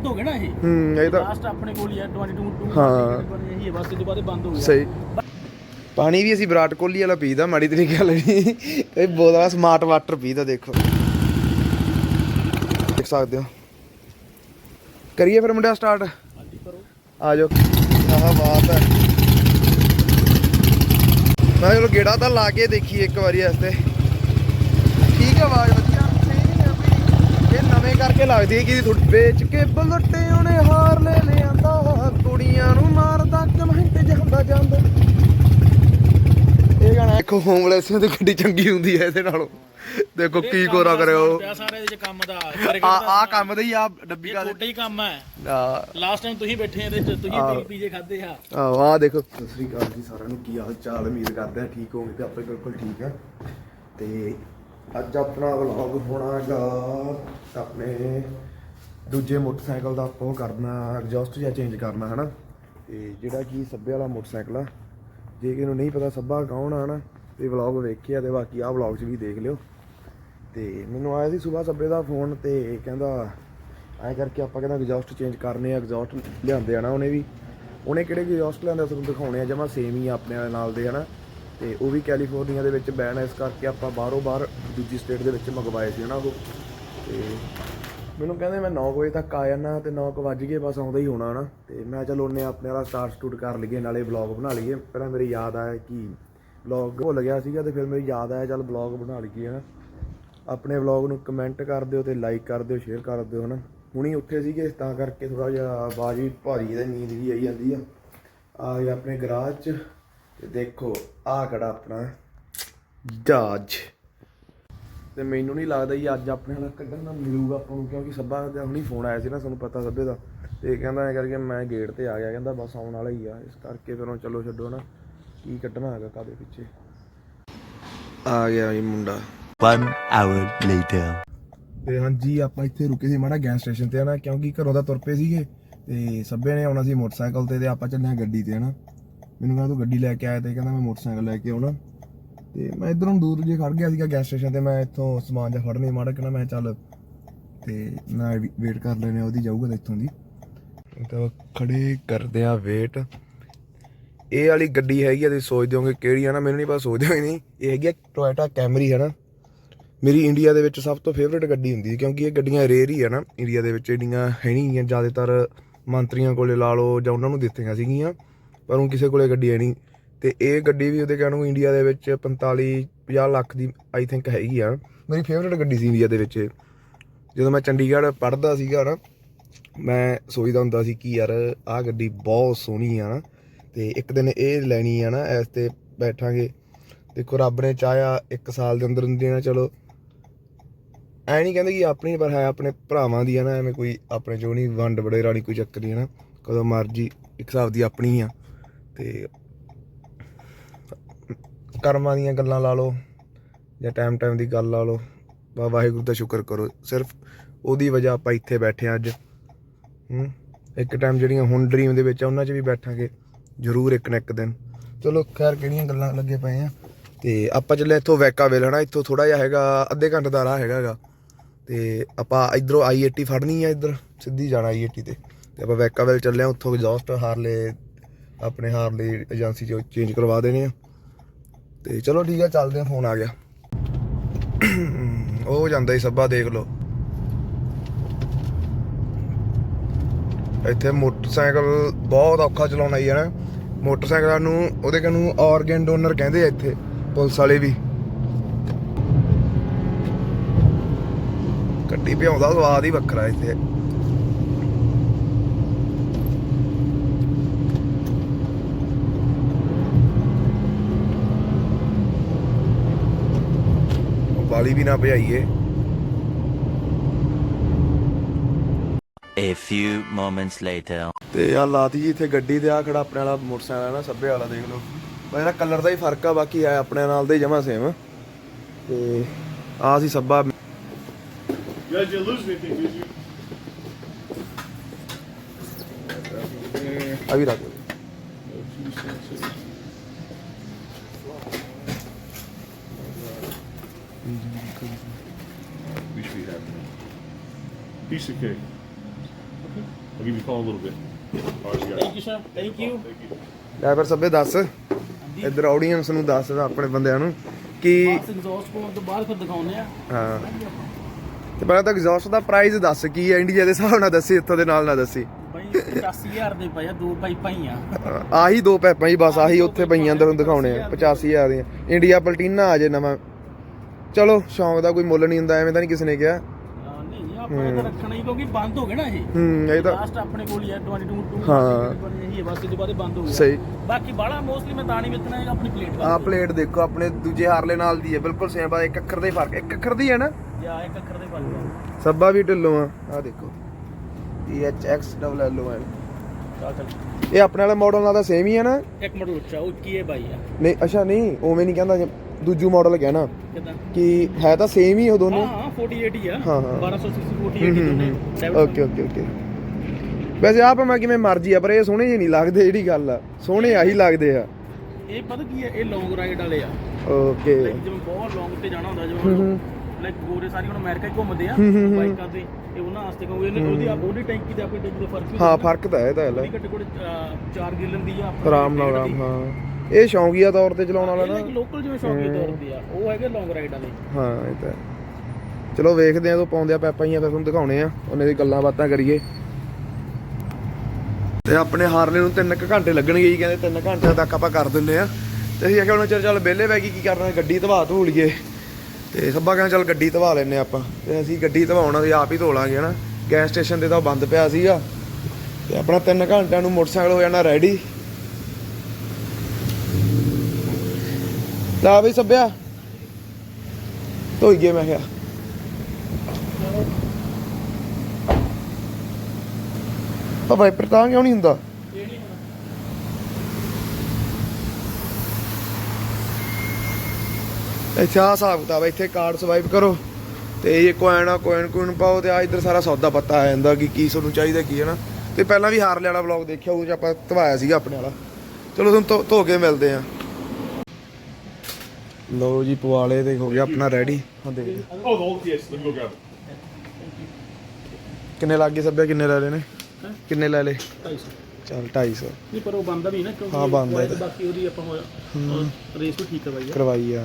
ਬੰਦ ਹੋ ਗਏ ਨਾ ਇਹ। ਹੂੰ ਇਹ ਤਾਂ ਲਾਸਟ ਆਪਣੇ ਕੋਲ ਹੀ ਹੈ 22 2 ਹਾਂ। ਇਹੀ ਹੈ ਬਸ ਇਹਦੇ ਬਾਅਦ ਇਹ ਬੰਦ ਹੋ ਗਿਆ। ਸਹੀ। ਪਾਣੀ ਵੀ ਅਸੀਂ ਵਿਰਾਟ ਕੋਹਲੀ ਵਾਲਾ ਪੀਦਾ ਮਾੜੀ ਤਰੀਕੇ ਨਾਲ ਨਹੀਂ। ਇਹ ਬੋਤਲਾਂ ਸਮਾਰਟ ਵਾਟਰ ਪੀਦਾ ਦੇਖੋ। ਦੇਖ ਸਕਦੇ ਹੋ। ਕਰੀਏ ਫਿਰ ਮੁੰਡਿਆ ਸਟਾਰਟ ਹਾਂਜੀ ਕਰੋ। ਆ ਜਾਓ। ਆਹ ਬਾਤ ਹੈ। ਮੈਂ ਚਲੋ ਗੇੜਾ ਤਾਂ ਲਾ ਕੇ ਦੇਖੀ ਇੱਕ ਵਾਰੀ ਵਾਸਤੇ ਠੀਕ ਹੈ ਆਵਾਜ਼ ਵੀ ਇਹ ਨਵੇਂ ਕਰਕੇ ਲੱਗਦੀ ਹੈ ਕਿ ਥੋੜੀ ਵੇਚ ਕੇ ਬਲਟੇ ਉਹਨੇ ਹਾਰ ਲੈ ਲਿਆਂਦਾ। ਕੁੜੀਆਂ ਨੂੰ ਮਾਰਦਾ ਕਮੈਂਟ ਜਾਂਦਾ ਜਾਂਦਾ। ਇਹ ਗਾਣਾ ਦੇਖੋ ਹੋਮਲੈਸ ਦੀ ਗੱਡੀ ਚੰਗੀ ਹੁੰਦੀ ਹੈ ਇਹਦੇ ਨਾਲੋਂ। ਦੇਖੋ ਕੀ ਕੋਰਾ ਕਰਿਓ। ਸਾਰੇ ਇਹਦੇ ਚ ਕੰਮ ਦਾ। ਆ ਆ ਕੰਮ ਦਾ ਹੀ ਆ ਡੱਬੀ ਇਹ ਕਾ ਤੁਹਾਡਾ ਹੀ ਕੰਮ ਹੈ। ਆ। ਲਾਸਟ ਟਾਈਮ ਤੁਸੀਂ ਬੈਠੇ ਇਹਦੇ ਚ ਤੁਸੀਂ ਆਹ। ਪੀ ਪੀਜੇ ਖਾਦੇ ਆ। ਆਹ ਆਹ ਦੇਖੋ। ਸਤਿ ਸ੍ਰੀ ਅਕਾਲ ਜੀ ਸਾਰਿਆਂ ਨੂੰ। ਕੀ ਹਾਲ ਚਾਲ ਉਮੀਦ ਕਰਦੇ ਆ ਠੀਕ ਹੋਗੇ ਤੇ ਆਪਾਂ ਬਿਲਕੁਲ ਠੀਕ ਆ ਤੇ ਅੱਜ ਆਪਣਾ ਵਲੌਗ ਹੋਣਾਗਾ ਆਪਣੇ ਦੂਜੇ ਮੋਟਰਸਾਈਕਲ ਦਾ ਆਪਾਂ ਉਹ ਕਰਨਾ ਐਗਜ਼ੌਸਟ ਜਾਂ ਚੇਂਜ ਕਰਨਾ, ਹਨਾ? ਤੇ ਜਿਹੜਾ ਕੀ ਸੱਬੇ ਵਾਲਾ ਮੋਟਰਸਾਈਕਲ ਆ, ਜੇ ਕਿਸੇ ਨੂੰ ਨਹੀਂ ਪਤਾ ਸੱਬਾ ਕੌਣ ਆ, ਹਨਾ ਤੇ ਵਲੌਗ ਵੇਖਿਆ ਤੇ ਬਾਕੀ ਆਹ ਵਲੌਗ 'ਚ ਵੀ ਦੇਖ ਲਿਓ। ਤੇ ਮੈਨੂੰ ਆਇਆ ਸੀ ਸਵੇਰ ਸੱਬੇ ਦਾ ਫੋਨ ਤੇ ਕਹਿੰਦਾ, ਐਂ ਕਰਕੇ ਆਪਾਂ ਕਹਿੰਦਾ ਐਗਜ਼ੌਸਟ ਚੇਂਜ ਕਰਨੇ ਆ ਐਗਜ਼ੌਸਟ ਲਿਆਂਦੇ ਆ ਨਾ ਉਹਨੇ ਵੀ। ਉਹਨੇ ਕਿਹੜੇ ਐਗਜ਼ੌਸਟ ਲਿਆਂਦੇ ਆ, ਤੁਹਾਨੂੰ ਦਿਖਾਉਣੇ ਆ, ਜਮਾ ਸੇਮ ਹੀ ਆ ਆਪਣੇ ਨਾਲ ਦੇ, ਹਨਾ? ਤੇ ਉਹ ਵੀ ਕੈਲੀਫੋਰਨੀਆ ਦੇ ਵਿੱਚ ਬੈਨ ਹੈ, ਇਸ ਕਰਕੇ ਆਪਾਂ ਬਾਹਰੋਂ ਬਾਹਰ ਦੂਜੀ ਸਟੇਟ ਦੇ ਵਿੱਚ ਮੰਗਵਾਏ ਸੀ ਹਨਾ ਉਹ। ਤੇ ਮੈਨੂੰ ਕਹਿੰਦੇ ਮੈਂ 9 ਵਜੇ ਤੱਕ ਆ ਜਾਣਾ ਤੇ 9 ਵਜ ਗਏ, ਬਸ ਆਉਂਦਾ ਹੀ ਹੋਣਾ ਨਾ ਤੇ ਮੈਂ ਚਲ ਉਹਨੇ ਆਪਣੇ ਵਾਲਾ ਸਟਾਰਟ ਸਟੂਟ ਕਰ ਲਈਏ, ਨਾਲੇ ਵਲੌਗ ਬਣਾ ਲਈਏ। ਪਹਿਲਾਂ ਮੇਰੀ ਯਾਦ ਆਇਆ ਕਿ ਵਲੌਗ ਭੁੱਲ ਗਿਆ ਸੀਗਾ ਤੇ ਫਿਰ ਮੇਰੀ ਯਾਦ ਆਇਆ, ਚੱਲ ਵਲੌਗ ਬਣਾ ਲਈਏ ਹਨਾ। ਆਪਣੇ ਵਲੌਗ ਨੂੰ ਕਮੈਂਟ ਕਰ ਦਿਓ ਤੇ ਲਾਈਕ ਕਰ ਦਿਓ ਸ਼ੇਅਰ ਕਰ ਦਿਓ ਹਨਾ। ਹੁਣੀ ਉੱਠੇ ਸੀਗੇ, ਤਾਂ ਕਰਕੇ ਥੋੜਾ ਜਿਹਾ ਆਵਾਜ਼ ਵੀ ਭਾਰੀ ਤੇ ਨੀਂਦ ਵੀ ਆਈ ਜਾਂਦੀ ਆ। ਆ ਆਪਣੇ ਗਰਾਜ 'ਚ। ਤੇ ਦੇਖੋ ਆ ਖੜਾ ਆਪਣਾ ਜਾਜ। ਤੇ ਮੈਨੂੰ ਨਹੀਂ ਲੱਗਦਾ ਜੀ ਅੱਜ ਆਪਣੇ ਨਾਲ ਕੱਢਣ ਦਾ ਮਿਲੂਗਾ ਆਪਾਂ ਨੂੰ ਕਿਉਂਕਿ ਸੱਬਾ ਦਾ ਹੁਣੀ ਫੋਨ ਆਇਆ ਸੀ ਨਾ ਤੁਹਾਨੂੰ ਪਤਾ ਸੱਬੇ ਦਾ। ਤੇ ਕਹਿੰਦਾ ਐ ਕਰਕੇ ਮੈਂ ਗੇਟ ਤੇ ਆ ਗਿਆ ਕਹਿੰਦਾ ਬਸ ਆਉਣ ਵਾਲਾ ਹੀ ਆ। ਇਸ ਕਰਕੇ ਫਿਰ ਹੁਣ ਚਲੋ ਛੱਡੋ ਨਾ ਕੀ ਕੱਢਣਾ ਹੈਗਾ ਕਾਦੇ ਪਿੱਛੇ। ਆ ਗਿਆ ਜੀ ਮੁੰਡਾ। One hour later. ਤੇ ਹਾਂਜੀ ਆਪਾਂ ਇੱਥੇ ਰੁਕੇ ਸੀ ਮਾੜਾ ਗੈਸ ਸਟੇਸ਼ਨ ਤੇ ਹਨਾ ਕਿਉਂਕਿ ਘਰੋਂ ਦਾ ਤੁਰ ਪਏ ਸੀਗੇ। ਤੇ ਸੱਬੇ ਨੇ ਆਉਣਾ ਸੀ ਮੋਟਰਸਾਈਕਲ ਤੇ ਤੇ ਆਪਾਂ ਚੱਲਿਆ ਗੱਡੀ ਤੇ ਹਨਾ। ਮੈਨੂੰ ਕਹਿੰਦਾ ਤੂੰ ਗੱਡੀ ਲੈ ਕੇ ਆਇਆ ਤੇ ਕਹਿੰਦਾ ਮੈਂ ਮੋਟਰਸਾਈਕਲ ਲੈ ਕੇ ਆਉਣਾ। ਤੇ ਮੈਂ ਇਧਰੋਂ ਦੂਰ ਜੇ ਖੜ ਗਿਆ ਸੀਗਾ ਗੈਸ ਸਟੇਸ਼ਨ ਤੇ, ਮੈਂ ਇੱਥੋਂ ਸਮਾਨ ਜਿਹਾ ਫੜਨੇ ਮਾੜਾ ਕਹਿੰਦਾ ਮੈਂ ਚੱਲ ਤੇ ਮੈਂ ਵੇਟ ਕਰ ਲੈਣੇ ਉਹਦੀ ਜਾਊਗਾ ਤੇ ਇੱਥੋਂ ਦੀ। ਤਾਂ ਖੜੇ ਕਰਦੇ ਆ ਵੇਟ ਇਹ ਵਾਲੀ ਗੱਡੀ ਹੈਗੀ ਆ, ਤੁਸੀਂ ਸੋਚਦੇ ਹੋਗੇ ਕਿਹੜੀ ਆ ਨਾ, ਮੈਨੂੰ ਨਹੀਂ ਪਤਾ, ਸੋਚਦੇ ਹੋਏ ਨਹੀਂ। ਇਹ ਹੈਗੀ ਆ ਟੋਇਟਾ ਕੈਮਰੀ ਹੈ ਨਾ। ਮੇਰੀ ਇੰਡੀਆ ਦੇ ਵਿੱਚ ਸਭ ਤੋਂ ਫੇਵਰਿਟ ਗੱਡੀ ਹੁੰਦੀ ਹੈ, ਕਿਉਂਕਿ ਇਹ ਗੱਡੀਆਂ ਰੇਅਰ ਹੀ ਆ ਨਾ ਇੰਡੀਆ ਦੇ ਵਿੱਚ ਜਿਹੜੀਆਂ ਹੈ ਨਹੀਂ ਜ਼ਿਆਦਾਤਰ ਮੰਤਰੀਆਂ ਕੋਲੇ ਲਾ ਲਓ ਜਾਂ ਉਹਨਾਂ ਨੂੰ ਦਿੱਤੀਆਂ ਸੀਗੀਆਂ। ਪਰ ਹੁਣ ਕਿਸੇ ਕੋਲੇ ਗੱਡੀ ਹੈ ਨਹੀਂ। ਤੇ ਇਹ ਗੱਡੀ ਵੀ ਉਹਦੇ ਕਹਿਣ ਨੂੰ ਇੰਡੀਆ ਦੇ ਵਿੱਚ 45 50 ਲੱਖ ਦੀ ਆਈ ਥਿੰਕ ਹੈਗੀ ਆ। ਮੇਰੀ ਫੇਵਰਿਟ ਗੱਡੀ ਸੀ ਇੰਡੀਆ ਦੇ ਵਿੱਚ। ਇਹ। ਜਦੋਂ ਮੈਂ ਚੰਡੀਗੜ੍ਹ ਪੜ੍ਹਦਾ ਸੀਗਾ ਨਾ, ਮੈਂ ਸੋਚਦਾ ਹੁੰਦਾ ਸੀ ਕਿ ਯਾਰ ਆਹ ਗੱਡੀ ਬਹੁਤ ਸੋਹਣੀ ਆ ਨਾ। ਤੇ ਇੱਕ ਦਿਨ ਇਹ ਲੈਣੀ ਆ ਨਾ, ਇਸ ਤੇ ਬੈਠਾਂਗੇ। ਦੇਖੋ ਰੱਬ ਨੇ ਚਾਹਿਆ ਇੱਕ ਸਾਲ ਦੇ ਅੰਦਰ ਹੁੰਦੀ ਨਾ ਚਲੋ। ਐ ਨਹੀਂ ਕਹਿੰਦੇ ਕਿ ਆਪਣੀ, ਪਰ ਹੈ ਆਪਣੇ ਭਰਾਵਾਂ ਦੀ ਆ ਨਾ, ਐਵੇਂ ਕੋਈ ਆਪਣੇ ਜੋ ਨਹੀਂ, ਵੰਡ ਬੜੇ ਰਾਣੀ ਕੋਈ ਚੱਕਰ ਨਹੀਂ ਹੈ ਨਾ। ਕਦੋਂ ਮਰਜ਼ੀ ਇੱਕ ਹਿਸਾਬ ਦੀ ਆਪਣੀ ਆ। ਤੇ ਕਰਮਾਂ ਦੀਆਂ ਗੱਲਾਂ ਲਾ ਲਓ ਜਾਂ ਟਾਈਮ ਟਾਈਮ ਦੀ ਗੱਲ ਲਾ ਲਓ ਵਾ ਵਾਹਿਗੁਰੂ ਦਾ ਸ਼ੁਕਰ ਕਰੋ। ਸਿਰਫ ਉਹਦੀ ਵਜ੍ਹਾ ਆਪਾਂ ਇੱਥੇ ਬੈਠੇ ਹਾਂ ਅੱਜ। ਹੂੰ, ਇੱਕ ਟਾਈਮ ਜਿਹੜੀਆਂ ਹੁਣ ਡ੍ਰੀਮ ਦੇ ਵਿੱਚ ਆ, ਉਹਨਾਂ 'ਚ ਵੀ ਬੈਠਾਂਗੇ, ਜ਼ਰੂਰ ਇੱਕ ਨਾ ਇੱਕ ਦਿਨ। ਚਲੋ, ਖੈਰ, ਕਿਹੜੀਆਂ ਗੱਲਾਂ ਲੱਗੇ ਪਏ ਆ? ਤੇ ਆਪਾਂ ਚੱਲੇ ਇੱਥੋਂ ਵੈਕਾ ਵੇਲ, ਹਨਾ? ਇੱਥੋਂ ਥੋੜਾ ਜਿਹਾ ਹੈਗਾ, ਅੱਧੇ ਘੰਟੇ ਦਾ ਰਾਹ ਹੈਗਾਗਾ ਤੇ ਆਪਾਂ ਇਧਰੋਂ ਆਈ80 ਫੜਨੀ ਆ ਇੱਧਰ, ਸਿੱਧੀ ਜਾਣਾ ਆਈ80 ਤੇ। ਤੇ ਆਪਾਂ ਵੈਕਾ ਵੇਲ ਚੱਲੇ ਆ ਉੱਥੋਂ ਐਗਜ਼ੌਸਟ ਹਾਰਲੇ ਆਪਣੇ ਹਾਰਲੇ ਏਜੰਸੀ ਚੋਂ ਚੇਂਜ ਕਰਵਾ ਦੇਣੇ ਆ। ਤੇ ਚਲੋ ਠੀਕ ਆ, ਚੱਲਦੇ ਆ ਫੋਨ ਆ ਗਿਆ। ਉਹ ਜਾਂਦਾ ਹੀ ਸੱਬਾ ਦੇਖ ਲਓ। ਇੱਥੇ ਮੋਟਰਸਾਈਕਲ ਬਹੁਤ ਔਖਾ ਚਲਾਉਣਾ ਹੀ ਹੈ ਨਾ। ਮੋਟਰਸਾਈਕਲਾਂ ਨੂੰ, ਉਹਦੇ ਕਨੂੰ ਆਰਗਨ ਡੋਨਰ ਕਹਿੰਦੇ ਆ ਇੱਥੇ, ਪੁਲਿਸ ਵਾਲੇ ਵੀ। ਗੱਡੀ ਭਿਆਉਂਦਾ ਸਵਾਦ ਹੀ ਵੱਖਰਾ ਇੱਥੇ। ਬਾਲੀ ਵੀ ਨਾ ਭਜਾਈਏ। A few moments later. ਤੇ ਆ ਲਾਤੀ ਜੀ ਇੱਥੇ ਗੱਡੀ ਤੇ ਆ ਖੜਾ ਆਪਣੇ ਵਾਲਾ ਮੋਟਰਸਾਈਕਲ ਹੈ ਨਾ ਸੱਬੇ ਵਾਲਾ ਦੇਖ ਲਓ। ਬਸ ਇਹਦਾ ਕਲਰ ਦਾ ਹੀ ਫ਼ਰਕ ਆ ਬਾਕੀ ਆ ਆਪਣੇ ਨਾਲ ਦੇ ਜਮਾ ਸੇਮ ਤੇ ਆ ਸੀ ਸੱਬਾ guys didn't lose anything, did you? ਆ ਵੀ ਰੱਖ be Piece of cake. I'll give you a call in a little bit. All right, you got thank you sir thank you Thank you. ਲੈ ਫਿਰ ਸਭੇ ਦੱਸ। ਇੱਧਰ audience ਨੂੰ ਦੱਸ ਆਪਣੇ ਬੰਦਿਆਂ ਨੂੰ ਕਿ ਬਸ ਐਗਜ਼ੌਸਟ ਪਾਉਣ ਤੋਂ ਬਾਅਦ ਫਿਰ ਦਿਖਾਉਂਦੇ ਆ। ਹਾਂ। ਤੇ ਪਹਿਲਾਂ ਤਾਂ ਐਗਜ਼ੌਸਟ ਦਾ ਪ੍ਰਾਈਸ ਦੱਸ ਕੀ ਹੈ ਇੰਡੀਆ ਦੇ ਹਿਸਾਬ ਨਾਲ ਦੱਸੀ ਇੱਥੋਂ ਦੇ ਨਾਲ ਨਾ ਦੱਸੀ। ਬਾਈ 85000 ਦੇ ਪਏ ਆ ਦੋ ਪਾਈਪਾਂ ਹੀ ਆ। ਆਹੀ ਦੋ ਪੈਪਾਂ ਹੀ ਬਸ ਆਹੀ ਉੱਥੇ ਪਈਆਂ ਅੰਦਰ ਦਿਖਾਉਣੇ ਆ 85000 ਦੀਆਂ। ਇੰਡੀਆ ਪਲਟੀਨਾ ਆ ਜੇ ਨਵਾਂ। ਚਲੋ ਸ਼ੌਂਕ ਦਾ ਕੋਈ ਮੁੱਲ ਨਹੀਂ ਹੁੰਦਾ ਐਵੇਂ ਤਾਂ ਨਹੀਂ ਕਿਸੇ ਨੇ ਕਿਹਾ। ਆ, ਨਹੀਂ ਆਪਾਂ ਤਾਂ ਰੱਖਣਾ ਹੀ ਕਿਉਂਕਿ ਬੰਦ ਹੋ ਗਏ ਨਾ ਇਹ। ਹੂੰ ਇਹ ਤਾਂ ਲਾਸਟ ਆਪਣੇ ਕੋਲ ਹੀ ਹੈ 22 2 ਹਾਂ। ਇਹੀ ਹੈ ਬਸ ਇਹਦੇ ਬਾਅਦ ਇਹ ਬੰਦ ਹੋ ਗਿਆ। ਸਹੀ। ਬਾਕੀ ਬਾਲਾ ਮੋਸਟਲੀ ਮੈਂ ਤਾਂ ਨਹੀਂ ਵੇਚਣਾ ਹੈਗਾ ਆਪਣੀ ਪਲੇਟ ਆ ਪਲੇਟ ਦੇਖੋ ਆਪਣੇ ਦੂਜੇ ਹਾਰਲੇ ਨਾਲ ਦੀ ਹੈ ਬਿਲਕੁਲ ਸੇਮ ਬਾ ਇੱਕ ਅੱਖਰ ਦਾ ਹੀ ਫ਼ਰਕ ਇੱਕ ਅੱਖਰ ਦੀ ਹੈ ਨਾ? ਜਾਂ ਇੱਕ ਅੱਖਰ ਦੇ ਬੰਦ ਸੱਬਾ ਵੀ ਢਿੱਲੋਂ ਆ। ਆ ਦੇਖੋ। E ਡਬਲ ਇਹ ਆਪਣੇ ਵਾਲੇ ਮਾਡਲ ਨਾਲ ਤਾਂ ਸੇਮ ਹੀ ਹੈ ਨਾ? ਇੱਕ ਮਿੰਟ ਉੱਚਾ ਕੀ ਹੈ ਬਾਈ ਆ। ਨਹੀਂ ਅੱਛਾ ਨਹੀਂ ਉਵੇਂ ਨਹੀਂ ਕਹਿੰਦਾ ਦੂਜੂ ਮਾਡਲ ਕਹਿਣਾ ਕਿਦਾਂ? ਕਿ ਹੈ ਤਾਂ ਸੇਮ ਹੀ ਉਹ ਦੋਨੋਂ? ਹਾਂ ਹਾਂ 48 ਹੀ ਆ। ਹਾਂ, ਹਾਂ। 1260 ਹੂੰ 48 ਹੂੰ ਦੋਨੇ। ਹੂੰ। ਓਕੇ ਓਕੇ ਓਕੇ ਵੈਸੇ ਆਪ ਮੈਂ ਕਿਵੇਂ ਮਰਜ਼ੀ ਆ ਪਰ ਇਹ ਸੋਹਣੇ ਜਿਹੇ ਨਹੀਂ ਲੱਗਦੇ ਜਿਹੜੀ ਗੱਲ ਆ। ਸੋਹਣੇ ਆਹੀ ਲੱਗਦੇ ਆ। ਇਹ ਪਤਾ ਕੀ ਹੈ ਇਹ ਲੌਂਗ ਰਾਈਡ ਵਾਲੇ ਆ। ਓਕੇ ਜਿਵੇਂ ਬਹੁਤ ਲੌਂਗ ਤੇ ਜਾਣਾ ਹੁੰਦਾ ਜਿਵੇਂ ਲਾਈਕ ਗੋਰੇ ਸਾਰੇ ਹੁਣ ਅਮਰੀਕਾ ਹੀ ਘੁੰਮਦੇ ਆ। ਬਾਈਕਾਂ ਤੇ ਇਹ ਉਹਨਾਂ ਵਾਸਤੇ ਕਹੂੰ ਇਹਨੇ ਉਹਦੀ ਆ ਉਹਦੀ ਟੈਂਕੀ ਤੇ ਆਪਣੀ ਟੈਂਕੀ ਦਾ ਫ਼ਰਕ ਹਾਂ ਤਾਂ ਹੈ ਤਾਂ ਹੈ। ਲੈ ਉਹਦੀ ਘੱਟੋ ਘੱਟ 4 ਗਿਲਨ ਦੀ ਆ ਆਪਣੀ ਆਰਾਮ ਨਾਲ ਡੇਢ ਦੀ। ਆਰਾਮ ਹਾਂ। ਇਹ ਸ਼ੌਂਕੀਆ ਤੌਰ ਤੇ ਚਲਾਉਣ ਵਾਲਾ ਨਾ। ਲੋਕਲ ਜਿਵੇਂ ਸ਼ੌਂਕੀ ਤੌਰ ਤੇ ਆ। ਉਹ ਹੈਗੇ ਲੌਂਗ ਰਾਈਡ ਵਾਲੇ। ਹਾਂ ਇਹ ਤਾਂ ਹੈ। ਚਲੋ ਵੇਖਦੇ ਆ ਤੋਂ ਪਾਉਂਦੇ ਆ ਪੈਪਾਂ ਹੀ ਆ ਫਿਰ ਤੁਹਾਨੂੰ ਦਿਖਾਉਣੇ ਆ। ਉਹਨੇ ਦੀ ਗੱਲਾਂ ਬਾਤਾਂ ਕਰੀਏ। ਤੇ ਆਪਣੇ ਹਾਰਲੇ ਨੂੰ 3 ਘੰਟੇ ਲੱਗਣਗੇ ਜੀ ਕਹਿੰਦੇ 3 ਘੰਟੇ ਤੱਕ ਆਪਾਂ ਕਰ ਦਿੰਨੇ ਆ। ਤੇ ਅਸੀਂ ਆਖਿਆ ਹੁਣ ਚੱਲ ਚੱਲ ਵਿਹਲੇ ਬੈ ਗਈ ਕੀ ਕਰਨਾ ਗੱਡੀ ਧਵਾ ਧੂ ਲਈਏ ਤੇ ਸੱਬਾ ਕਹਿੰਦਾ ਚੱਲ ਗੱਡੀ ਧਵਾ ਲੈਨੇ ਆਪਾਂ। ਤੇ ਅਸੀਂ ਗੱਡੀ ਧਵਾਉਣਾ ਸੀ ਆਪ ਹੀ ਧੋ ਲਾਂਗੇ ਹਨਾ। ਗੈਸ ਸਟੇਸ਼ਨ ਤੇ ਤਾਂ ਬੰਦ ਪਿਆ ਸੀਗਾ। ਤੇ ਆਪਣਾ 3 ਘੰਟਿਆਂ ਨੂੰ ਮੋਟਰਸਾਈਕਲ ਹੋ ਜਾਣਾ ਰੈਡੀ ਲਾ ਬਈ ਸੱਬਿਆ ਧੋਈ ਗਏ ਮੈਂ ਕਿਹਾ। ਆ ਵਾਈਪਰ ਤਾਂ ਕਿਉਂ ਨਹੀਂ ਹੁੰਦਾ? ਇੱਥੇ ਆ ਹਿਸਾਬ ਕਿਤਾਬ ਇੱਥੇ ਕਾਰਡ ਸਵਾਈਪ ਕਰੋ ਤੇ ਇਹ ਕੋਇਨ ਕੋਇਨ ਕੋਇਨ ਪਾਓ ਤੇ ਆ ਇੱਧਰ ਸਾਰਾ ਸੌਦਾ ਪੱਤਾ ਆ ਜਾਂਦਾ ਕਿ ਕੀ ਤੁਹਾਨੂੰ ਚਾਹੀਦਾ ਕੀ ਹੈ ਨਾ। ਤੇ ਪਹਿਲਾਂ ਵੀ ਹਾਰਲੇ ਵਾਲਾ ਵਲੌਗ ਦੇਖਿਆ ਉਹ ਚ ਆਪਾਂ ਧਵਾਇਆ ਸੀਗਾ ਆਪਣੇ ਵਾਲਾ। ਚਲੋ ਤੁਹਾਨੂੰ ਧੋ- ਧੋ ਕੇ ਮਿਲਦੇ ਆ ਲਓ ਜੀ ਪਵਾਲੇ ਤੇ ਹੋ ਗਿਆ ਆਪਣਾ ਰੈਡੀ ਹਾਂ ਦੇਖ Oh, the old yes. Let me go grab it. ਕਿੰਨੇ ਲੱਗ ਗਏ ਸੱਬਿਆ ਕਿੰਨੇ ਲੈ ਲਏ ਨੇ? ਹੈਂ? ਕਿੰਨੇ ਲੈ ਲਏ? 250 ਚੱਲ 250 ਨਹੀਂ ਪਰ ਉਹ ਬੰਦਾ ਵੀ ਨਾ ਕਿਉਂਕਿ ਹਾਂ, ਬੰਦ ਹੈ। ਉਹ ਬਾਕੀ ਉਹਦੀ ਆਪਾਂ ਹੋਇਆ ਰੇਸ ਵੀ ਠੀਕ ਕਰਵਾਈ ਆ। ਕਰਵਾਈ ਆ।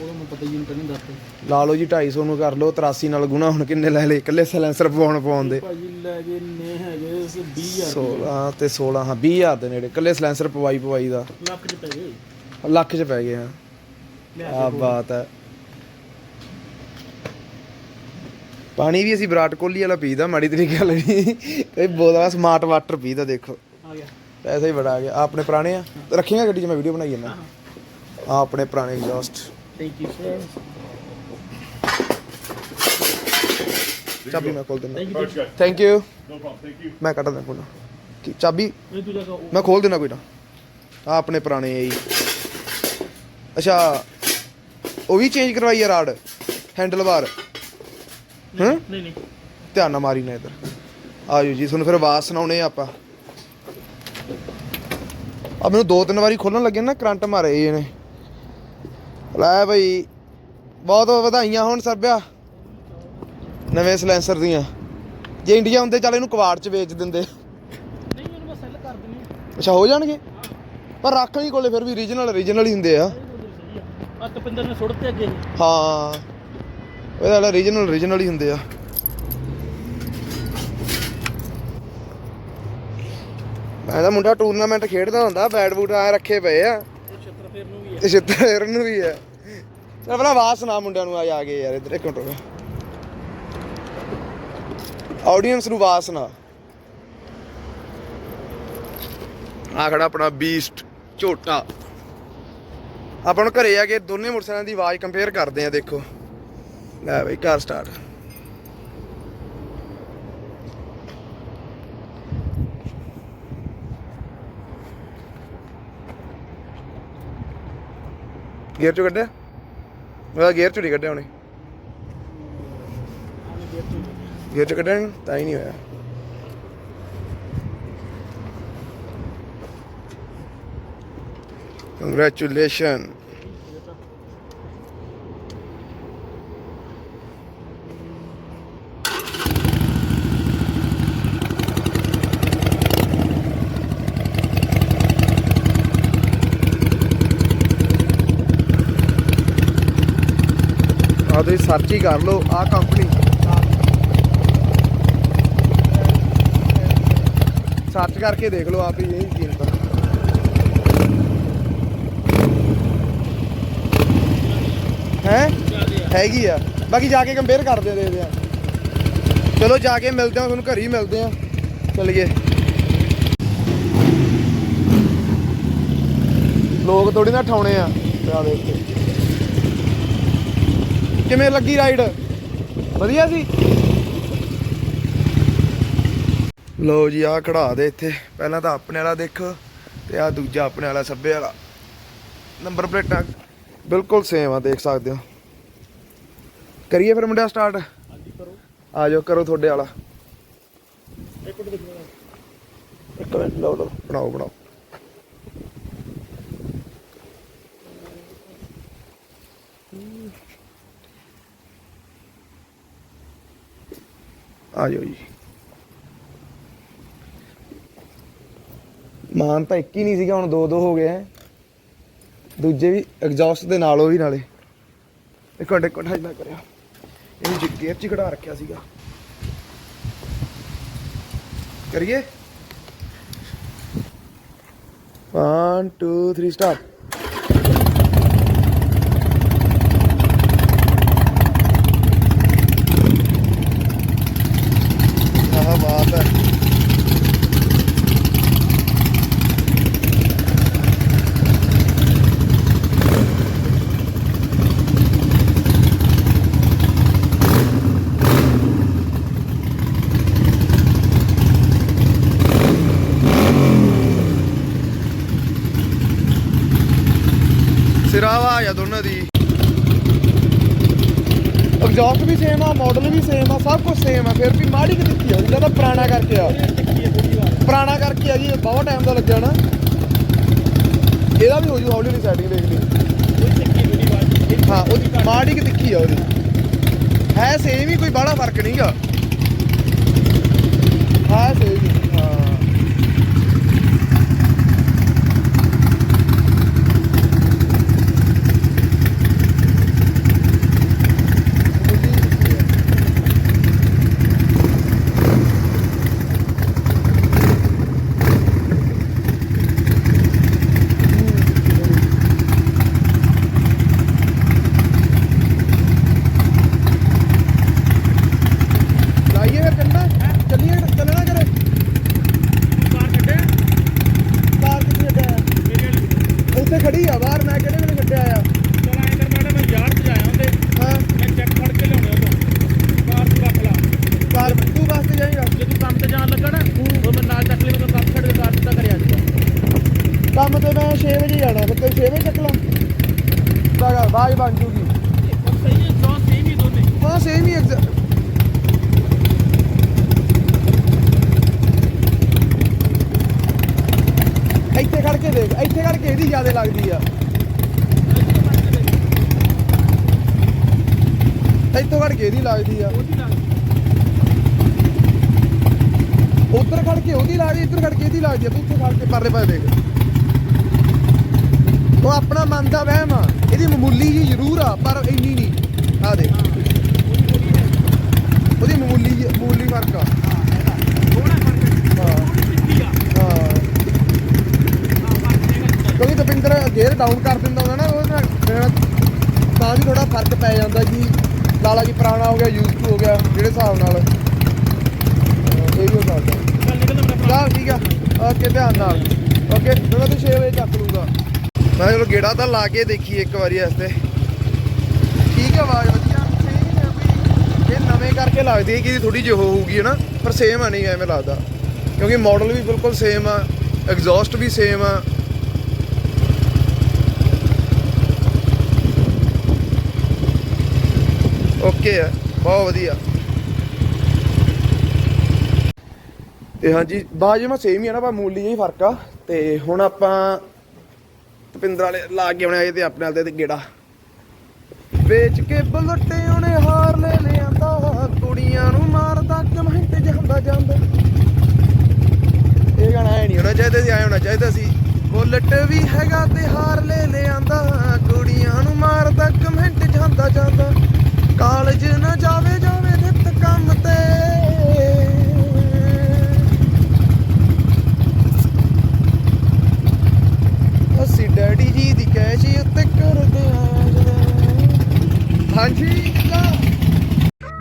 ਉਹਦਾ ਮੈਨੂੰ ਪਤਾ ਹੀ ਨਹੀਂ ਕਰਨੀ ਦੱਸ ਲਾ ਲਓ ਜੀ 250 ਨੂੰ ਕਰ ਲਓ 83 ਨਾਲ ਗੁਣਾ ਹੁਣ ਕਿੰਨੇ ਲੈ ਲਏ? ਇਕੱਲੇ ਸੈਲੈਂਸਰ ਪਵਾਉਣ ਪਵਾਉਣ ਦੇ। ਭਾਜੀ ਲੈ ਗਏ ਨੇ ਹੈਗੇ 20000 16 ਤੇ 16 ਹਾਂ 20000 ਦੇ ਨੇੜੇ। ਇਕੱਲੇ ਸੈਲੈਂਸਰ ਪਵਾਈ ਪਵਾਈ ਦਾ। ਲੱਖ ਚ ਪੈ ਗਏ। ਲੱਖ ਚ ਪੈ ਗਏ ਆ ਲਿਆ ਆ ਬਾਤ ਹੈ। ਪਾਣੀ ਵੀ ਅਸੀਂ ਵਿਰਾਟ ਕੋਹਲੀ ਵਾਲਾ ਪੀਦਾ ਮਾੜੀ ਤਰੀਕੇ ਨਾਲ ਨਹੀਂ ਕੋਈ ਬੋਲਦਾ ਸਮਾਰਟ ਵਾਟਰ ਪੀਦਾ ਦੇਖੋ। ਆ ਗਿਆ। ਪੈਸਾ ਹੀ ਬੜਾ ਆ ਗਿਆ। ਆਪਣੇ ਪੁਰਾਣੇ ਆ। ਰੱਖੇਗਾ ਗੱਡੀ 'ਚ ਮੈਂ ਵੀਡੀਓ ਬਣਾਈ ਜਾਂਦਾ। ਆ ਆਪਣੇ ਪੁਰਾਣੇ ਐਗਜ਼ੌਸਟ ਥੈਂਕ ਯੂ ਸਰ ਚਾਬੀ ਮੈਂ ਖੋਲ ਦਿੰਦਾ। Thank you. ਥੈਂਕ. ਮੈਂ ਕੱਢ ਦਿੰਦਾ ਕੋਈ ਨਾ ਚਾਬੀ ਮੈਂ ਖੋਲ ਦੇਣਾ ਕੋਈ ਨਾ। ਆ ਆਪਣੇ ਪੁਰਾਣੇ ਆ ਜੀ। ਅੱਛਾ। ਉਹ ਵੀ ਚੇਂਜ ਕਰਵਾਈ ਆ ਰਾਡ ਹੈਂਡਲ ਬਾਰ ਹਾਂ? ਨਹੀਂ ਨਹੀਂ। ਧਿਆਨ ਨਾਲ ਮਾਰੀ ਨਾ ਇੱਧਰ। ਆਜੋ ਜੀ ਤੁਹਾਨੂੰ ਫਿਰ ਆਵਾਜ਼ ਸੁਣਾਉਣੇ ਆ ਆਪਾਂ। ਆ ਮੈਨੂੰ ਦੋ ਤਿੰਨ ਵਾਰੀ ਖੋਲਣ ਲੱਗੇ ਨਾ ਕਰੰਟ ਮਾਰੇ ਇਹਨੇ। ਲੈ ਬਈ ਬਹੁਤ ਵਧਾਈਆਂ ਹੋਣ ਸਰਬਿਆ। ਨਵੇਂ ਸਲੈਂਸਰ ਦੀਆਂ। ਜੇ ਇੰਡੀਆ ਹੁੰਦੇ ਚੱਲ ਇਹਨੂੰ ਕਵਾੜ ਚ ਵੇਚ ਦਿੰਦੇ। ਨਹੀਂ ਇਹਨੂੰ ਮੈਂ ਸੈੱਲ ਕਰ ਦਿੰਨੀ ਅੱਛਾ ਹੋ ਜਾਣਗੇ? ਪਰ ਰੱਖ ਲਈ ਕੋਲੇ ਫਿਰ ਵੀ ਰੀਜਨਲ ਰੀਜਨਲ ਹੀ ਹੁੰਦੇ ਆ। ਆ ਕਪਿੰਦਰ ਨੇ ਸੁੱਟਤੇ ਅੱਗੇ ਹਾਂ। ਇਹਦਾ ਵਾਲਾ ਰੀਜਨਲ ਰੀਜਨਲ ਹੀ ਹੁੰਦੇ ਆ। ਮੈਂ ਤਾਂ ਮੁੰਡਾ ਟੂਰਨਾਮੈਂਟ ਖੇਡਦਾ ਹੁੰਦਾ ਬੈਟ ਬੂਟ ਆ ਰੱਖੇ ਪਏ ਆ। ਛੱਤਰ ਫੇਰ ਨੂੰ ਵੀ ਤੇ ਛਿੱਤਰ ਨੂੰ ਵੀ ਆ। ਚਲ ਪਹਿਲਾਂ ਆਵਾਜ਼ ਸੁਣਾ ਮੁੰਡਿਆਂ ਨੂੰ ਆ ਜਾ ਕੇ ਯਾਰ ਇੱਧਰ ਇੱਕ ਮਿੰਟ ਰੁਕ ਆਡੀਅנס ਨੂੰ ਆਵਾਜ਼ ਸੁਣਾ। ਆ ਖੜਾ ਆਪਣਾ ਬੀਸਟ ਝੋਟਾ। ਆਪਾਂ ਨੂੰ ਘਰੇ ਆ ਕੇ ਦੋਨੇ ਮੋਟਰਸਾਈਕਲਾਂ ਦੀ ਆਵਾਜ਼ ਕੰਪੇਅਰ ਕਰਦੇ ਆ, ਦੇਖੋ। ਲੈ ਬਈ, ਕਾਰ ਸਟਾਰਟ ਗੇਅਰ ਚੋਂ ਕੱਢਿਆ? ਉਹਦਾ ਗੇਅਰ ਚੋਂ ਨਹੀਂ ਕੱਢਿਆ ਉਹਨੇ। ਗੇਅਰ ਚੋਂ ਕੱਢਿਆ ਤਾਂ ਹੀ ਨਹੀਂ ਹੋਇਆ। ਕੰਗ੍ਰੈਚੁਲੇਸ਼ਨ ਆ ਤੁਸੀਂ ਸਰਚ ਹੀ ਕਰ ਲਓ ਆ ਕੰਪਨੀ ਸਰਚ ਕਰਕੇ ਦੇਖ ਲਓ ਆਪ ਹੀ ਇਹ ਹੈ? ਹੈਗੀ ਆ। ਬਾਕੀ ਜਾ ਕੇ ਕੰਪੇਅਰ ਕਰਦੇ ਆ ਦੇਖਦੇ ਆ। ਚਲੋ ਜਾ ਕੇ ਮਿਲਦੇ ਆ ਤੁਹਾਨੂੰ ਘਰ ਹੀ ਮਿਲਦੇ ਆ ਚਲਿਏ। ਲੋਕ ਥੋੜੀ ਨਾ ਠਾਉਣੇ ਆ। ਆ ਦੇਖ ਕੇ। ਕਿਵੇਂ ਲੱਗੀ ਰਾਈਡ ਵਧੀਆ ਸੀ? ਲੋ ਜੀ ਆ ਖੜਾ ਦੇ ਇੱਥੇ। ਪਹਿਲਾਂ ਤਾਂ ਆਪਣੇ ਵਾਲਾ ਦੇਖੋ ਤੇ ਆ ਦੂਜਾ ਆਪਣੇ ਵਾਲਾ ਸੱਬੇ ਵਾਲਾ ਨੰਬਰ ਪਲੇਟਾਂ। ਬਿਲਕੁਲ ਸੇਮ ਆ ਦੇਖ ਸਕਦੇ ਹੋ। ਕਰੀਏ ਫਿਰ ਮੁੰਡਿਆ ਸਟਾਰਟ ਹਾਂਜੀ ਕਰੋ। ਆ ਜਾਓ ਕਰੋ ਤੁਹਾਡੇ ਵਾਲਾ। ਇੱਕ ਮਿੰਟ ਦੇਖੋ ਇੱਕ ਮਿੰਟ ਲਓ ਲਓ। ਬਣਾਓ ਬਣਾਓ। ਆ ਜਾਓ ਜੀ। ਮਾਨ ਤਾਂ ਇੱਕ ਹੀ ਨਹੀਂ ਸੀਗਾ ਹੁਣ ਦੋ ਦੋ ਹੋ ਗਏ ਹੈ। ਦੂਜੇ ਵੀ ਐਗਜ਼ੌਸਟ ਦੇ ਨਾਲ ਉਹ ਵੀ ਨਾਲੇ। ਇੱਕ ਮਿੰਟ ਇੱਕ ਮਿੰਟ ਕਰਿਆ ਇਹਨੂੰ ਜੀ ਗੇਅਰ ਚ ਹੀ ਰੱਖਿਆ ਸੀਗਾ। ਕਰੀਏ? 1 2 3 ਸਟਾਰਟ ਆਹ ਬਾਤ ਹੈ ਸਿਰਾਵਾ ਆ ਦੋਨਾਂ ਦੀ ਐਗਜ਼ੌਸਟ ਵੀ ਸੇਮ ਆ ਮਾਡਲ ਵੀ ਸੇਮ ਆ, ਸਭ ਕੁਝ ਸੇਮ ਆ, ਫਿਰ ਵੀ ਮਾੜੀ ਕਿ ਦਿੱਤੀ ਆ ਉਹਦਾ ਪੁਰਾਣਾ ਕਰਕੇ ਆ। ਪੁਰਾਣਾ ਕਰਕੇ ਆ ਜੀ, ਬਹੁਤ ਟਾਈਮ ਦਾ ਲੱਗਿਆ ਨਾ। ਇਹਦਾ ਵੀ ਹੋ ਜੂ ਹੌਲੀ ਹੌਲੀ ਸੈਟਿੰਗ ਦੇਖ ਲਈ। ਹਾਂ, ਉਹਦੀ ਮਾੜੀ ਕਿ ਦਿੱਖੀ ਆ ਉਹਦੀ। ਹੈ ਸੇਮ ਹੀ, ਕੋਈ ਬਾਹਲਾ ਫ਼ਰਕ ਨਹੀਂਗਾ ਹਾਂ ਸੇਮ ਹੀ ਹਾਂ ਲਾਈਏ ਫਿਰ ਚੱਲਣਾ ਚੱਲੀਏ ਚੱਲਣਾ ਕਰੇ ਕਾਰ ਕੱਢਿਆ ਕਾਰ ਕਿੱਥੇ ਛੱਡਿਆ ਮੇਰੇ ਵਾਲੀ ਉੱਥੇ ਖੜੀ ਆ ਬਾਹਰ ਮੈਂ ਕਿਹੜੇ ਵੇਲੇ ਛੱਡਿਆ ਆ ਚਲ ਐਂ ਕਰ ਮੈਡਮ ਮੈਂ ਯਾਰ ਚ ਆਇਆ ਉਹਦੇ ਹਾਂ ਮੈਂ ਚੈੱਕ ਫੜ ਕੇ ਲਿਆਉਣਾ ਉਹ ਕਾਰ ਚ ਰੱਖ ਲਾ ਕਾਰ ਤੂੰ ਵਾਸਤੇ ਜਾਏਗਾ ਜੇ ਤੂੰ ਕੰਮ ਤੇ ਜਾਣ ਲੱਗਾ ਨਾ ਉਹ ਮੈਂ ਨਾਲ ਚੱਕ ਲਈ ਮੈਂ ਕੰਮ ਛੱਡ ਕੇ ਕਾਰ ਸਿੱਧਾ ਕਰਿਆ ਜੂਗਾ ਕੰਮ ਤੇ ਮੈਂ 6 ਵਜੇ 6 ਵਜੇ ਚੱਕ ਲਾਂ। ਬਾਗਾ ਬਾਜ ਬਣ ਜੂਗੀ। ਉਹ ਸਹੀ ਹੈ ਜੌਨ ਸੇਮ ਹੀ ਦੋਨੇ ਹਾਂ ਸੇਮ ਹੀ ਐਗਜ਼ੈਕਟ ਇੱਥੇ ਖੜ ਕੇ ਦੇਖ, ਇੱਥੇ ਖੜ ਕੇ ਇਹਦੀ ਜ਼ਿਆਦਾ ਲੱਗਦੀ ਆ। ਇੱਥੋਂ ਖੜ ਕੇ ਇਹਦੀ ਲੱਗਦੀ ਆ। ਉੱਧਰ ਖੜ ਕੇ ਉਹਦੀ ਲੱਗਦੀ ਇੱਧਰ ਖੜ ਕੇ ਇਹਦੀ ਲੱਗਦੀ ਆ। ਤੂੰ ਉੱਥੇ ਖੜ ਕੇ ਪਰਲੇ ਪਾਸੇ ਦੇਖ। ਉਹ ਆਪਣਾ ਮਨ ਦਾ ਵਹਿਮ ਆ। ਇਹਦੀ ਮਾਮੂਲੀ ਜੀ ਜ਼ਰੂਰ ਆ ਪਰ ਇੰਨੀ ਨਹੀਂ। ਆ ਦੇਖ। ਉਹਦੀ ਮਾਮੂਲੀ ਮਾਮੂਲੀ ਫ਼ਰਕ ਆ। ਕਿਉਂਕਿ ਤਪਿੰਦਰ ਗੇਅਰ ਡਾਊਨ ਕਰ ਦਿੰਦਾ ਹੁੰਦਾ ਨਾ ਉਹਦੇ ਨਾਲ ਤਾਂ ਵੀ ਥੋੜਾ ਫ਼ਰਕ ਪੈ ਜਾਂਦਾ ਕਿ ਲਾਲਾ ਜੀ ਪੁਰਾਣਾ ਹੋ ਗਿਆ ਯੂਜ਼ ਟੂ ਹੋ ਗਿਆ ਜਿਹੜੇ ਹਿਸਾਬ ਨਾਲ। ਇਹ ਵੀ ਹੋ ਸਕਦਾ। ਚੱਲ ਠੀਕ ਆ। ਓਕੇ ਧਿਆਨ ਨਾਲ। ਓਕੇ ਜਦੋਂ ਤੂੰ 6 ਵਜੇ ਚੱਕ ਲੂੰਗਾ ਮੈਂ ਚਲੋ ਗੇੜਾ ਤਾਂ ਲਾ ਕੇ ਦੇਖੀ ਇੱਕ ਵਾਰੀ ਵਾਸਤੇ। ਠੀਕ ਆ, ਆਵਾਜ਼ ਵਧੀਆ। ਸਹੀ ਆ ਵੀ ਇਹ ਨਵੇਂ ਕਰਕੇ ਲੱਗਦੀ ਹੈ ਕਿ ਇਹਦੀ ਥੋੜੀ ਜਿਹੀ ਉਹ ਹੋਊਗੀ ਨਾ ਪਰ ਸੇਮ ਆ, ਨਹੀਂ ਐਵੇਂ ਲੱਗਦਾ। ਕਿਉਂਕਿ ਮਾਡਲ ਵੀ ਬਿਲਕੁਲ ਸੇਮ ਆ ਐਗਜ਼ੌਸਟ ਵੀ ਸੇਮ ਆ। ਓਕੇ ਆ, ਬਹੁਤ ਵਧੀਆ। ਤੇ ਹਾਂਜੀ ਬਾਜ ਮੈਂ ਸੇਮ ਹੀ ਆ ਨਾ ਪਰ ਮੂਲੀ ਹੀ ਫ਼ਰਕ ਆ। ਤੇ ਹੁਣ ਆਪਾਂ ਤਪਿੰਦਰ ਵਾਲੇ ਲਾ ਕੇ ਆਉਣੇ ਆਏ ਤੇ ਆਪਣੇ ਵਾਲੇ ਤੇ ਗੇੜਾ। ਵੇਚ ਕੇ ਬਲਟੇ ਉਹਨੇ ਹਾਰ ਲੈ ਲਿਆਂਦਾ ਕੁੜੀਆਂ ਨੂੰ ਮਾਰਦਾ ਕਮਹਿੰਟ ਜਾਂਦਾ ਜਾਂਦਾ। ਇਹ ਗਾਣਾ ਐ ਨਹੀਂ ਹੋਣਾ ਚਾਹੀਦਾ ਸੀ, ਐ ਹੋਣਾ ਚਾਹੀਦਾ ਸੀ। ਬੁਲਟ ਵੀ ਹੈਗਾ ਤੇ ਹਾਰ ਲੈ ਲਿਆਂਦਾ ਕੁੜੀਆਂ ਨੂੰ ਮਾਰਦਾ ਕਮੈਂਟ ਜਾਂਦਾ ਜਾਂਦਾ। ਕਾਲਜ ਨਾ ਜਾਵੇ ਹਾਂਜੀ।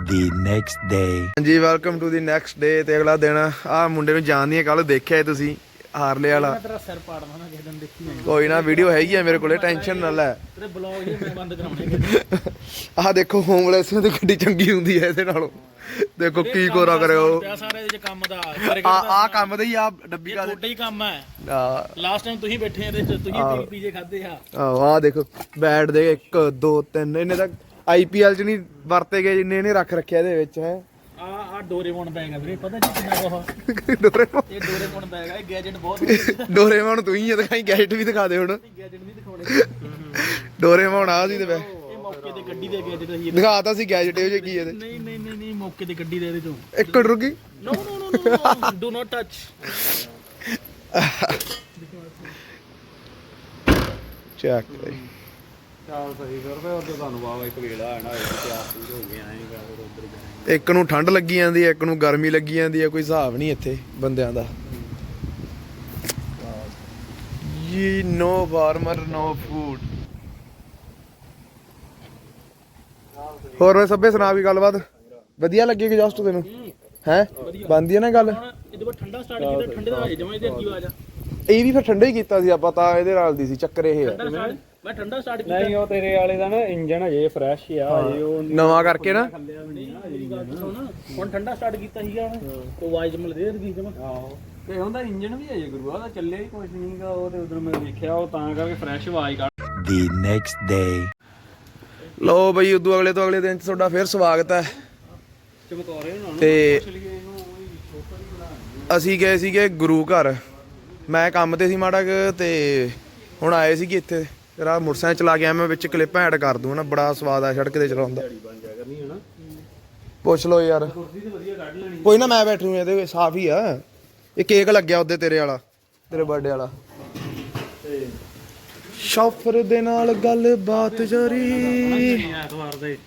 The next day. ਹਾਂਜੀ welcome to the next day ਤੇ ਅਗਲਾ ਦਿਨ ਆ ਮੁੰਡੇ ਨੂੰ ਜਾਣਦੀ ਹੈ ਕੱਲ ਦੇਖਿਆ ਤੁਸੀਂ ਹਾਰਲੇ ਵਾਲਾ। ਤੇਰਾ ਸਿਰ ਪਾੜਨਾ ਨਾ ਕਿਸੇ ਦਿਨ ਦੇਖੀ ਜਾਈਂ। ਕੋਈ ਨਾ ਵੀਡੀਓ ਹੈਗੀ ਆ ਮੇਰੇ ਕੋਲੇ ਟੈਨਸ਼ਨ ਨਾ ਲੈ। ਤੇਰੇ ਬਲੌਗ ਹੀ ਮੈਂ ਬੰਦ ਕਰਾਉਣੇ ਆਹ ਦੇਖੋ ਹੋਮਲੈਸ ਦੀ ਗੱਡੀ ਚੰਗੀ ਹੁੰਦੀ ਹੈ ਇਹਦੇ ਨਾਲੋਂ। ਦੇਖੋ ਕੀ ਕੋਰਾ ਕਰਿਓ। ਸਾਰੇ ਇਹਦੇ ਚ ਕੰਮ ਦਾ ਪਰ ਆ ਆ ਕੰਮ ਦੇ ਹੀ ਆ ਡੱਬੀ ਕਾ ਤੁਹਾਡਾ ਹੀ ਕੰਮ ਹੈ ਆ। ਲਾਸਟ ਟਾਈਮ ਤੁਸੀਂ ਬੈਠੇ ਇਹਦੇ ਚ ਤੁਸੀਂ ਪੀਜੇ ਖਾਦੇ ਆ। ਆ ਦੇਖੋ ਦੇ 1 2 3 ਇਹਨੇ ਤਾਂ ਆਈਪੀਐਲ ਚ ਨਹੀਂ ਵਰਤੇ ਗਏ ਜਿੰਨੇ ਇਹਨੇ ਰੱਖ ਰੱਖਿਆ ਇਹਦੇ ਵਿੱਚ ਹੈ। ਆ ਆ ਡੋਰੇਮੋਨ ਬੈਗ ਆ ਵੀਰੇ ਪਤਾ ਜੀ ਕਿੰਨਾ ਕੋਹ ਡੋਰੇਮੋਨ। ਇਹ ਡੋਰੇਮੋਨ ਬੈਗ ਆ ਇਹ ਗੈਜਟ ਬਹੁਤ ਡੋਰੇਮੋਨ ਤੂੰ ਹੀ ਆ ਦਿਖਾਈ ਗੈਜਟ ਵੀ ਦਿਖਾ ਦੇ ਹੁਣ। ਗੈਜਟ ਨਹੀਂ ਦਿਖਾਉਣੇ। ਡੋਰੇਮੋਨ ਆ ਸੀ ਤੇ ਬੈ ਇਹ ਮੌਕੇ ਤੇ ਗੱਡੀ ਦੇ ਗੈਜਟ ਅਸੀਂ ਦਿਖਾਤਾ ਸੀ ਗੈਜਟ ਇਹ ਜੇ ਕੀ ਇਹਦੇ। ਨਹੀਂ ਨਹੀਂ ਨਹੀਂ ਨਹੀਂ ਮੌਕੇ ਤੇ ਗੱਡੀ ਦੇ ਇਹਦੇ ਚੋਂ। ਇੱਕ ਰੁਕੀ। No no no no do not touch check ਚਾਲ ਸਹੀ ਕਰਦੇ ਉਹ ਤੁਹਾਨੂੰ ਵਾਵਾ ਇੱਕ ਵੇਲਾ ਆਣਾ ਤਿਆਰ ਤੂਰ ਹੋ ਗਿਆ ਐਂ ਕਰ ਉਧਰ ਗਏ ਇੱਕ ਨੂੰ ਠੰਡ ਲੱਗੀ ਜਾਂਦੀ ਹੈ ਇੱਕ ਨੂੰ ਗਰਮੀ ਲੱਗੀ ਜਾਂਦੀ ਹੈ ਕੋਈ ਹਿਸਾਬ ਨਹੀਂ ਇੱਥੇ ਬੰਦਿਆਂ ਦਾ। ਜੀ ਨੋ ਫਾਰਮਰ ਨੋ ਫੂਡ। ਹੋਰ ਵੇ ਸਭੇ ਸੁਣਾ ਵੀ ਗੱਲਬਾਤ। ਵਧੀਆ ਲੱਗੀ ਕਿ ਜਸਟ ਤੈਨੂੰ? ਹੈ। ਬੰਦੀ ਹੈ ਨਾ ਗੱਲ? ਹੁਣ ਇਹਦੇ ਬਾਅਦ ਠੰਡਾ ਸਟਾਰਟ ਕੀਤਾ ਠੰਡੇ ਦਾ ਜਮਾ ਇਹਦੇ ਅੱਗੇ ਆ ਜਾ। ਇਹ ਵੀ ਫਿਰ ਠੰਡਾ ਹੀ ਕੀਤਾ ਸੀ ਆਪਾਂ ਤਾਂ ਇਹਦੇ ਨਾਲ ਦੀ ਸੀ ਚੱਕਰ ਇਹ ਹੈ ਮੈਂ ਠੰਡਾ ਸਟਾਰਟ ਕੀਤਾ। ਨਹੀਂ ਉਹ ਤੇਰੇ ਵਾਲੇ ਦਾ ਨਾ ਇੰਜਨ ਅਜੇ ਫਰੈਸ਼ ਹੀ ਆ ਅਜੇ ਉਹ ਨਵਾਂ ਕਰਕੇ ਨਾ। ਹੁਣ ਠੰਡਾ ਸਟਾਰਟ ਕੀਤਾ ਸੀਗਾ ਹੁਣ ਉਹ ਵਾਈਜ਼ ਮਿਲ ਦੇ ਦੀ ਜਮਾ। ਆਹੋ। ਤੇ ਉਹਦਾ ਇੰਜਨ ਵੀ ਅਜੇ ਗੁਰੂਆ ਦਾ ਚੱਲਿਆ ਹੀ ਕੁਝ ਨਹੀਂਗਾ ਉਹ ਤੇ ਉਧਰ ਮੈਂ ਦੇਖਿਆ ਉਹ ਤਾਂ ਕਰਕੇ ਫਰੈਸ਼ ਆਵਾਜ਼ ਕੱਢ The next day. ਲੋ ਬਈ ਉਦੋਂ ਅਗਲੇ ਤੋਂ ਅਗਲੇ ਦਿਨ ਚ ਤੁਹਾਡਾ ਫਿਰ ਸਵਾਗਤ ਹੈ। ਤੇ ਅਸੀਂ ਗਏ ਸੀਗੇ ਗੁਰੂ ਘਰ। ਮੈਂ ਕੰਮ ਤੇ ਸੀ ਮਾੜਾ ਕੁ ਤੇ ਹੁਣ ਆਏ ਸੀਗੇ ਇੱਥੇ। ਤੇਰਾ ਮੋਟਰਸਾਈਕਲ ਚਲਾ ਗਿਆ ਮੈਂ ਵਿੱਚ ਕਲਿੱਪ ਐਡ ਕਰ ਦੂੰ ਨਾ ਬੜਾ ਸਵਾਦ ਆ ਸੜਕ ਤੇ ਚਲਾਉਂਦਾ ਪੁੱਛ ਲਓ ਯਾਰ। ਕੋਈ ਨਾ ਮੈਂ ਬੈਠੂ ਇਹਦੇ ਸਾਫ਼ ਹੀ ਆ। ਇਹ ਕੇਕ ਲੱਗਿਆ ਉਹਦੇ ਤੇਰੇ ਵਾਲਾ ਤੇਰੇ ਬਰਥਡੇ ਵਾਲਾ। ਸ਼ੌਫਰ ਦੇ ਨਾਲ ਗੱਲ ਬਾਤ ਜਾਰੀ ਦੇ।